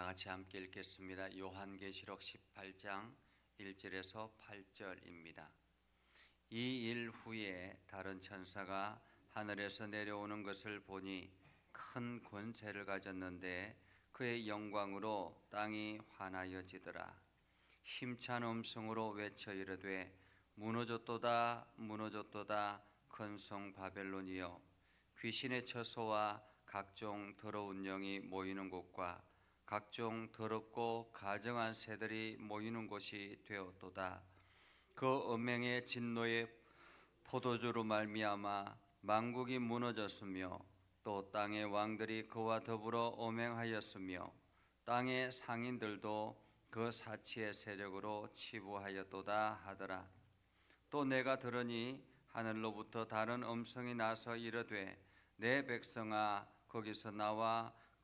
다 같이 함께 읽겠습니다. 요한계시록 18장 1절에서 8절입니다. 이 일 후에 다른 천사가 하늘에서 내려오는 것을 보니 큰 권세를 가졌는데 그의 영광으로 땅이 환하여지더라. 힘찬 음성으로 외쳐 이르되 무너졌도다 무너졌도다 큰 성 바벨론이여 귀신의 처소와 각종 더러운 영이 모이는 곳과 각종 더럽고 가정한 새들이 모이는 곳이 되었도다. 그 은맹의 진노의 포도주로 말미암아 만국이 무너졌으며 또 땅의 왕들이 그와 더불어 오맹하였으며 땅의 상인들도 그 사치의 세력으로 치부하였도다 하더라. 또 내가 들으니 하늘로부터 다른 음성이 나서 이르되 내 백성아 거기서 나와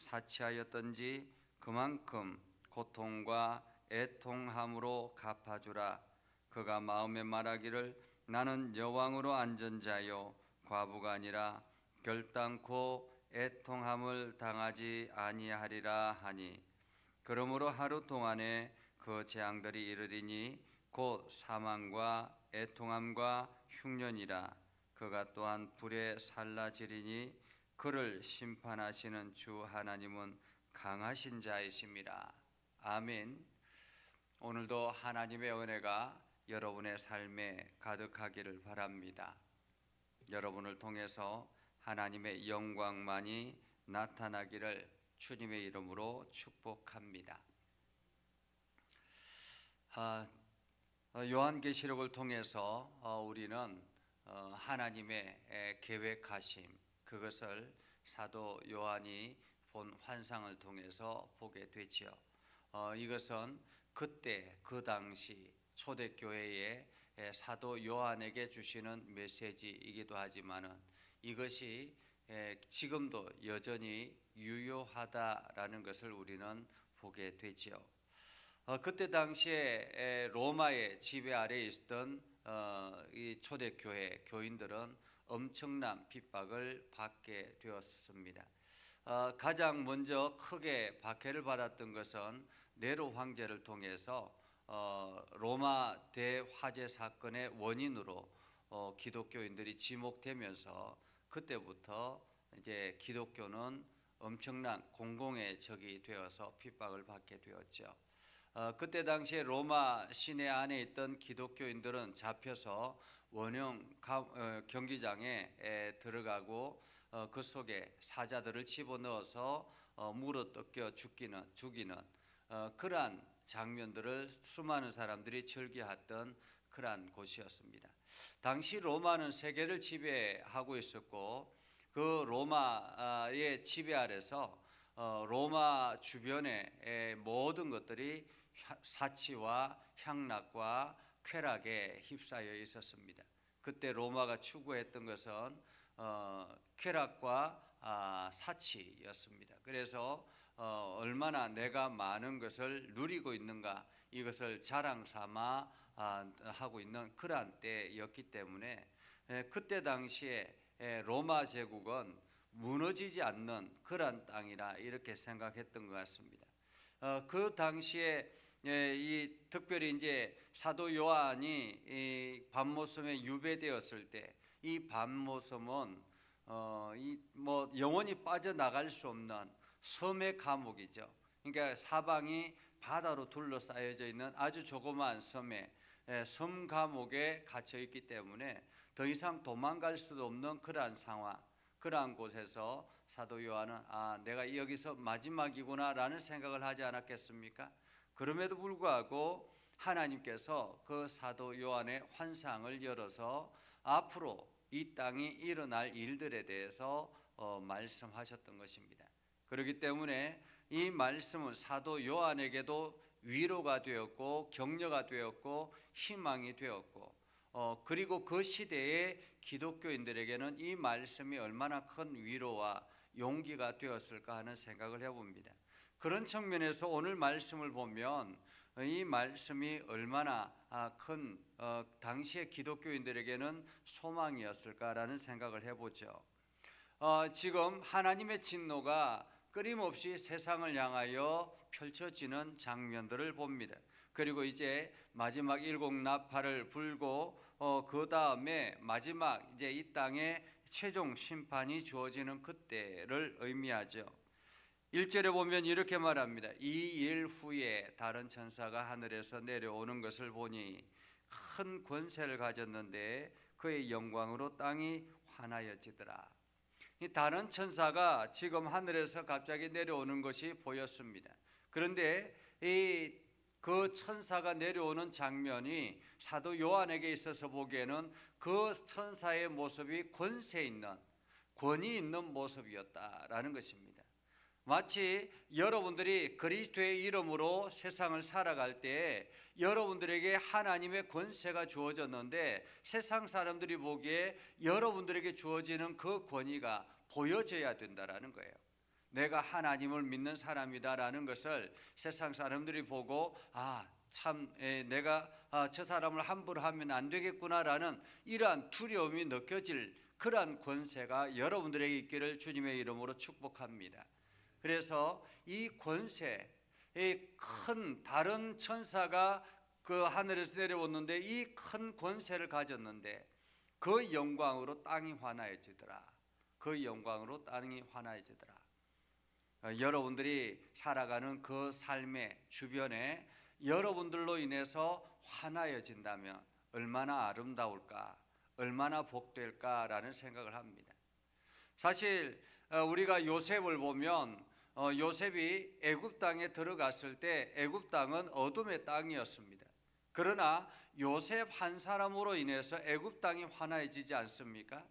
사치하였던지 그만큼 고통과 애통함으로 갚아주라. 그가 마음에 말하기를 나는 여왕으로 앉은 자요 과부가 아니라 결단코 애통함을 당하지 아니하리라 하니 그러므로 하루 동안에 그 재앙들이 이르리니 곧 사망과 애통함과 흉년이라 그가 또한 불에 살라지리니 그를 심판하시는 주 하나님은 강하신 자이심이라 아멘. 오늘도 하나님의 은혜가 여러분의 삶에 가득하기를 바랍니다. 여러분을 통해서 하나님의 영광만이 나타나기를 주님의 이름으로 축복합니다. 아, 어, 요한계시록을 통해서 어, 우리는 어, 하나님의 계획하심 그것을 사도 요한이 본 환상을 통해서 보게 되지요. 이것은 그때 그 당시 초대교회의 사도 요한에게 주시는 메시지이기도 하지만은 이것이 지금도 여전히 유효하다라는 것을 우리는 보게 되지요. 어, 그때 당시에 로마의 지배 아래에 있던 어, 이 초대교회 교인들은 엄청난 핍박을 받게 되었습니다. 어, 가장 먼저 크게 박해를 받았던 것은 네로 황제를 통해서 로마 대화재 사건의 원인으로 기독교인들이 지목되면서 그때부터 이제 기독교는 엄청난 공공의 적이 되어서 핍박을 받게 되었죠. 어, 그때 당시에 로마 시내 안에 있던 기독교인들은 잡혀서 원형 어, 경기장에 에, 들어가고 어, 그 속에 사자들을 집어넣어서 어, 물어 뜯겨 죽기는 죽이는 어, 그러한 장면들을 수많은 사람들이 즐겨했던 그러한 곳이었습니다. 당시 로마는 세계를 지배하고 있었고 그 로마의 지배 아래서 어, 로마 주변의 모든 것들이 사치와 향락과 쾌락에 휩싸여 있었습니다. 그때 로마가 추구했던 것은 어, 쾌락과 아, 사치였습니다. 그래서 어, 얼마나 내가 많은 것을 누리고 있는가 이것을 자랑 삼아 아, 하고 있는 그러한 때였기 때문에 에, 그때 당시에 에, 로마 제국은 무너지지 않는 그러한 땅이라 이렇게 생각했던 것 같습니다. 어, 그 당시에 예, 이 특별히 이제 사도 요한이 이 밤모섬에 유배되었을 때이 밤모섬은 어, 이뭐 영원히 빠져나갈 수 없는 섬의 감옥이죠. 그러니까 사방이 바다로 둘러싸여져 있는 아주 조그마한 섬에 예, 섬 감옥에 갇혀 있기 때문에 더 이상 도망갈 수도 없는 그러한 상황. 그러한 곳에서 사도 요한은 아 내가 여기서 마지막이구나라는 생각을 하지 않았겠습니까? 그럼에도 불구하고 하나님께서 그 사도 요한의 환상을 열어서 앞으로 이 땅이 일어날 일들에 대해서 어, 말씀하셨던 것입니다. 그렇기 때문에 이 말씀은 사도 요한에게도 위로가 되었고 격려가 되었고 희망이 되었고 어, 그리고 그 시대의 기독교인들에게는 이 말씀이 얼마나 큰 위로와 용기가 되었을까 하는 생각을 해봅니다. 그런 측면에서 오늘 말씀을 보면 이 말씀이 얼마나 아, 큰 어, 당시의 기독교인들에게는 소망이었을까라는 생각을 해보죠. 어, 지금 하나님의 진노가 끊임없이 세상을 향하여 펼쳐지는 장면들을 봅니다. 그리고 이제 마지막 일곱 나팔을 불고 어, 그 다음에 마지막 이제 이 땅에 최종 심판이 주어지는 그때를 의미하죠. 1절에 보면 이렇게 말합니다. 이 일 후에 다른 천사가 하늘에서 내려오는 것을 보니 큰 권세를 가졌는데 그의 영광으로 땅이 환하여지더라. 이 다른 천사가 지금 하늘에서 갑자기 내려오는 것이 보였습니다. 그런데 이 그 천사가 내려오는 장면이 사도 요한에게 있어서 보기에는 그 천사의 모습이 권세 있는 권위 있는 모습이었다라는 것입니다. 마치 여러분들이 그리스도의 이름으로 세상을 살아갈 때 여러분들에게 하나님의 권세가 주어졌는데 세상 사람들이 보기에 여러분들에게 주어지는 그 권위가 보여져야 된다라는 거예요. 내가 하나님을 믿는 사람이다라는 것을 세상 사람들이 보고 아참 내가 아, 저 사람을 함부로 하면 안 되겠구나라는 이러한 두려움이 느껴질 그러한 권세가 여러분들에게 있기를 주님의 이름으로 축복합니다. 그래서 이 권세, 이큰 다른 천사가 그 하늘에서 내려왔는데 이 큰 권세를 가졌는데 그 영광으로 땅이 환하여지더라. 그 영광으로 땅이 환하여지더라. 어, 여러분들이 살아가는 그 삶의 주변에 여러분들로 인해서 환하여진다면 얼마나 아름다울까, 얼마나 복될까라는 생각을 합니다. 사실 어, 우리가 요셉을 보면 어, 요셉이 애굽 땅에 들어갔을 때 애굽 땅은 어둠의 땅이었습니다. 그러나 요셉 한 사람으로 인해서 애굽 땅이 환해지지 않습니까?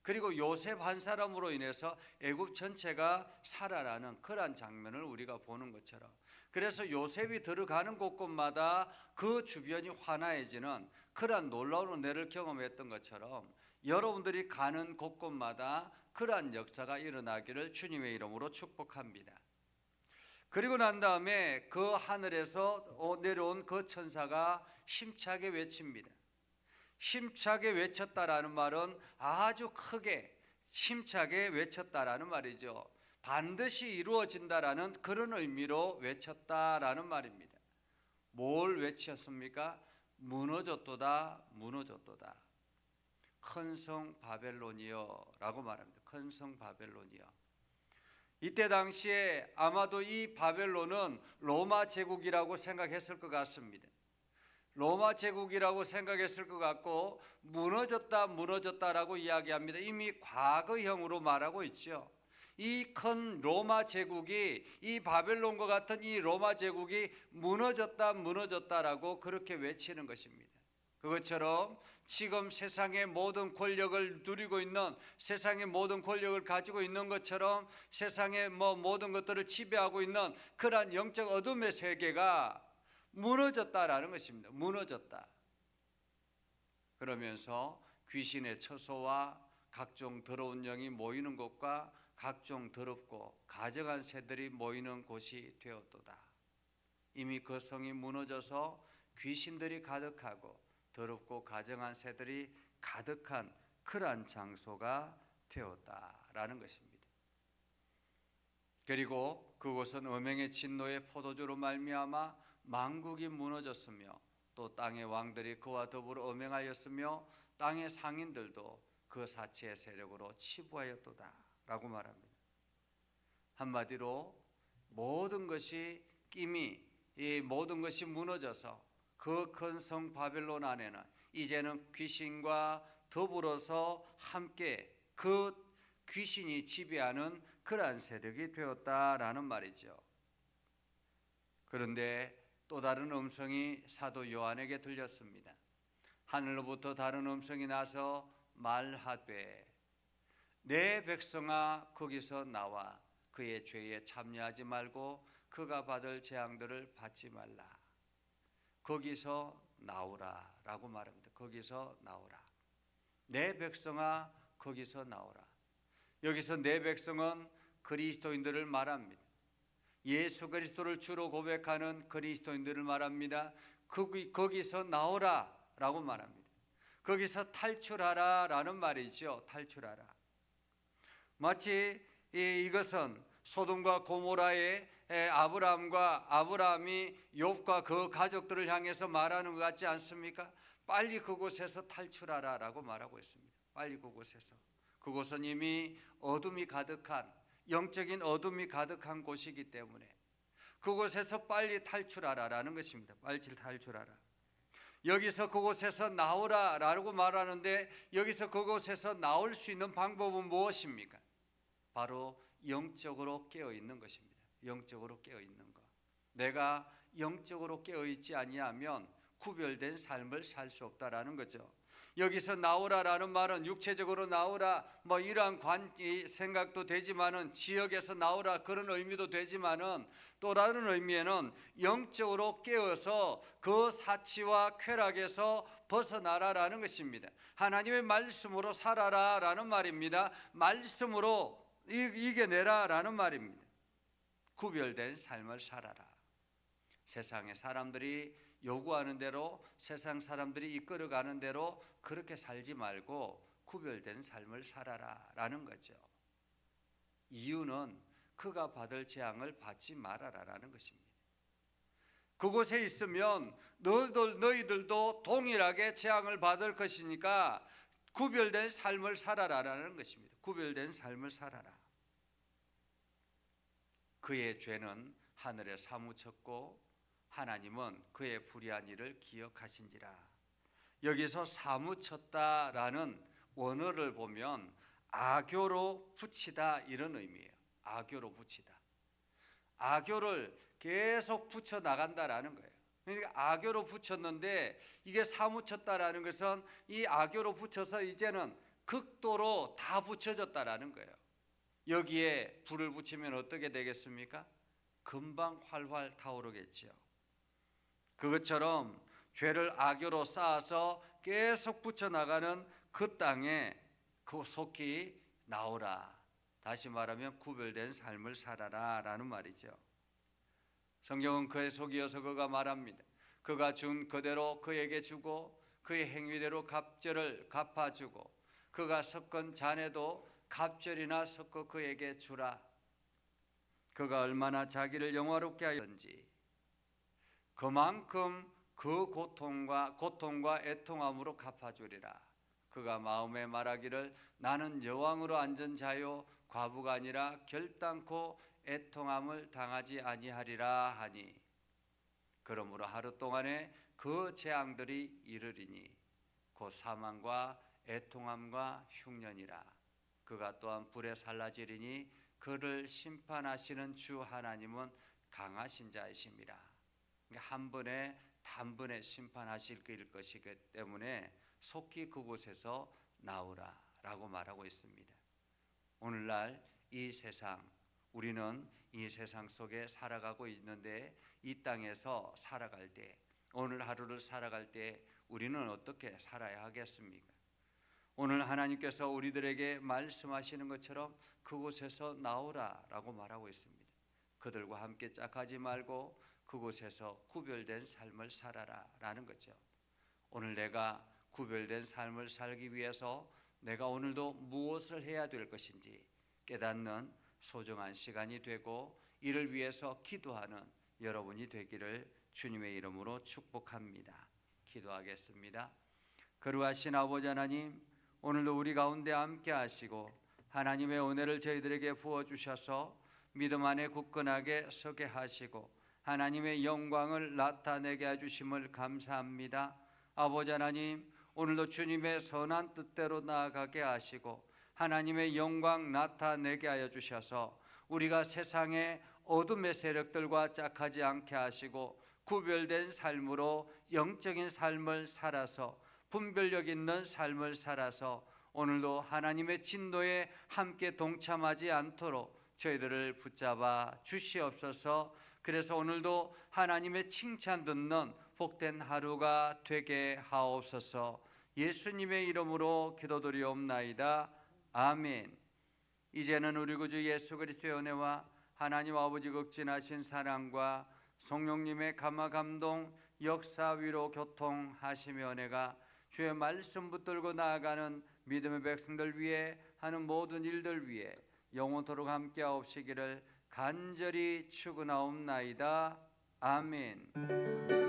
그리고 요셉 한 사람으로 인해서 애굽 전체가 살아나는 그러한 장면을 우리가 보는 것처럼 그래서 요셉이 들어가는 곳곳마다 그 주변이 환해지는 그러한 놀라운 은혜를 경험했던 것처럼 여러분들이 가는 곳곳마다 그러한 역사가 일어나기를 주님의 이름으로 축복합니다. 그리고 난 다음에 그 하늘에서 어, 내려온 그 천사가 힘차게 외칩니다. 힘차게 외쳤다라는 말은 아주 크게 힘차게 외쳤다라는 말이죠. 반드시 이루어진다라는 그런 의미로 외쳤다라는 말입니다. 뭘 외쳤습니까? 무너졌도다, 무너졌도다. 큰 성 바벨론이여라고 말합니다. 큰 성 바벨론이여. 이때 당시에 아마도 이 바벨론은 로마 제국이라고 생각했을 것 같습니다. 로마 제국이라고 생각했을 것 같고 무너졌다 무너졌다라고 이야기합니다. 이미 과거형으로 말하고 있죠. 이 큰 로마 제국이 이 바벨론과 같은 이 로마 제국이 무너졌다 무너졌다라고 그렇게 외치는 것입니다. 그것처럼 지금 세상의 모든 권력을 누리고 있는 세상의 모든 권력을 가지고 있는 것처럼 세상의 뭐 모든 것들을 지배하고 있는 그러한 영적 어둠의 세계가 무너졌다라는 것입니다. 무너졌다. 그러면서 귀신의 처소와 각종 더러운 영이 모이는 곳과 각종 더럽고 가정한 새들이 모이는 곳이 되었도다. 이미 그 성이 무너져서 귀신들이 가득하고 더럽고 가정한 새들이 가득한 그러한 장소가 되었다라는 것입니다. 그리고 그곳은 음행의 진노의 포도주로 말미암아 망국이 무너졌으며 또 땅의 왕들이 그와 더불어 음행하였으며 땅의 상인들도 그 사치의 세력으로 치부하였도다라고 말합니다. 한마디로 모든 것이 끼미 이 모든 것이 무너져서 그 큰 성 바벨론 안에는 이제는 귀신과 더불어서 함께 그 귀신이 지배하는 그러한 세력이 되었다라는 말이죠. 그런데 또 다른 음성이 사도 요한에게 들렸습니다. 하늘로부터 다른 음성이 나서 말하되 내 백성아 거기서 나와 그의 죄에 참여하지 말고 그가 받을 재앙들을 받지 말라. 거기서 나오라 라고 말합니다. 거기서 나오라. 내 백성아 거기서 나오라. 여기서 내 백성은 그리스도인들을 말합니다. 예수 그리스도를 주로 고백하는 그리스도인들을 말합니다. 거기, 거기서 나오라 라고 말합니다. 거기서 탈출하라 라는 말이죠. 탈출하라. 마치 이, 이것은 소돔과 고모라의 에, 아브라함과 아브라함이 욥과 그 가족들을 향해서 말하는 것 같지 않습니까? 빨리 그곳에서 탈출하라라고 말하고 있습니다. 빨리 그곳에서 그곳은 이미 어둠이 가득한 영적인 어둠이 가득한 곳이기 때문에 그곳에서 빨리 탈출하라라는 것입니다. 빨리 탈출하라. 여기서 그곳에서 나오라라고 말하는데 여기서 그곳에서 나올 수 있는 방법은 무엇입니까? 바로 영적으로 깨어 있는 것입니다. 영적으로 깨어 있는 것. 내가 영적으로 깨어 있지 아니하면 구별된 삶을 살 수 없다라는 거죠. 여기서 나오라라는 말은 육체적으로 나오라 뭐 이러한 관이 생각도 되지만은 지역에서 나오라 그런 의미도 되지만은 또 다른 의미에는 영적으로 깨어서 그 사치와 쾌락에서 벗어나라라는 것입니다. 하나님의 말씀으로 살아라라는 말입니다. 말씀으로 이- 이겨내라라는 말입니다. 구별된 삶을 살아라. 세상의 사람들이 요구하는 대로 세상 사람들이 이끌어가는 대로 그렇게 살지 말고 구별된 삶을 살아라 라는 거죠. 이유는 그가 받을 재앙을 받지 말아라라는 것입니다. 그곳에 있으면 너희들 너희들도 동일하게 재앙을 받을 것이니까 구별된 삶을 살아라라는 것입니다. 구별된 삶을 살아라. 그의 죄는 하늘에 사무쳤고 하나님은 그의 불의한 일을 기억하신지라. 여기서 사무쳤다라는 원어를 보면 악교로 붙이다 이런 의미예요. 악교로 붙이다. 악교를 계속 붙여 나간다라는 거예요. 그러니까 악교로 붙였는데 이게 사무쳤다라는 것은 이 악교로 붙여서 이제는 극도로 다 붙여졌다라는 거예요. 여기에 불을 붙이면 어떻게 되겠습니까? 금방 활활 타오르겠지요. 그것처럼 죄를 악교로 쌓아서 계속 붙여 나가는 그 땅에 그 속히 나오라. 다시 말하면 구별된 삶을 살아라 라는 말이죠. 성경은 그의 속이어서 그가 말합니다. 그가 준 그대로 그에게 주고 그의 행위대로 갑절을 갚아주고 그가 섞은 잔에도 갑절이나 섞어 그에게 주라. 그가 얼마나 자기를 영화롭게 하였는지 그만큼 그 고통과 고통과 애통함으로 갚아주리라. 그가 마음에 말하기를 나는 여왕으로 앉은 자요 과부가 아니라 결단코 애통함을 당하지 아니하리라 하니 그러므로 하루 동안에 그 재앙들이 이르리니 곧 사망과 애통함과 흉년이라 그가 또한 불에 살라지리니 그를 심판하시는 주 하나님은 강하신 자이심이라 그러니까 한 번에 단번에 심판하실 일 것이기 때문에 속히 그곳에서 나오라라고 말하고 있습니다. 오늘날 이 세상 우리는 이 세상 속에 살아가고 있는데 이 땅에서 살아갈 때 오늘 하루를 살아갈 때 우리는 어떻게 살아야 하겠습니까? 오늘 하나님께서 우리들에게 말씀하시는 것처럼 그곳에서 나오라라고 말하고 있습니다. 그들과 함께 짝하지 말고 그곳에서 구별된 삶을 살아라라는 거죠. 오늘 내가 구별된 삶을 살기 위해서 내가 오늘도 무엇을 해야 될 것인지 깨닫는 소중한 시간이 되고 이를 위해서 기도하는 여러분이 되기를 주님의 이름으로 축복합니다. 기도하겠습니다. 거룩하신 아버지 하나님, 오늘도 우리 가운데 함께 하시고 하나님의 은혜를 저희들에게 부어 주셔서 믿음 안에 굳건하게 서게 하시고 하나님의 영광을 나타내게 해 주심을 감사합니다. 아버지 하나님, 오늘도 주님의 선한 뜻대로 나아가게 하시고 하나님의 영광 나타내게 하여 주셔서 우리가 세상의 어둠의 세력들과 짝하지 않게 하시고 구별된 삶으로 영적인 삶을 살아서 분별력 있는 삶을 살아서 오늘도 하나님의 진노에 함께 동참하지 않도록 저희들을 붙잡아 주시옵소서. 그래서 오늘도 하나님의 칭찬 듣는 복된 하루가 되게 하옵소서. 예수님의 이름으로 기도드리옵나이다. 아멘. 이제는 우리 구주 예수 그리스도의 은혜와 하나님 아버지 극진하신 사랑과 성령님의 감화 감동 역사 위로 교통하시며 은혜가 주의 말씀 붙들고 나아가는 믿음의 백성들 위해 하는 모든 일들 위해 영원토록 함께하옵시기를 간절히 축원하옵나이다. 아멘.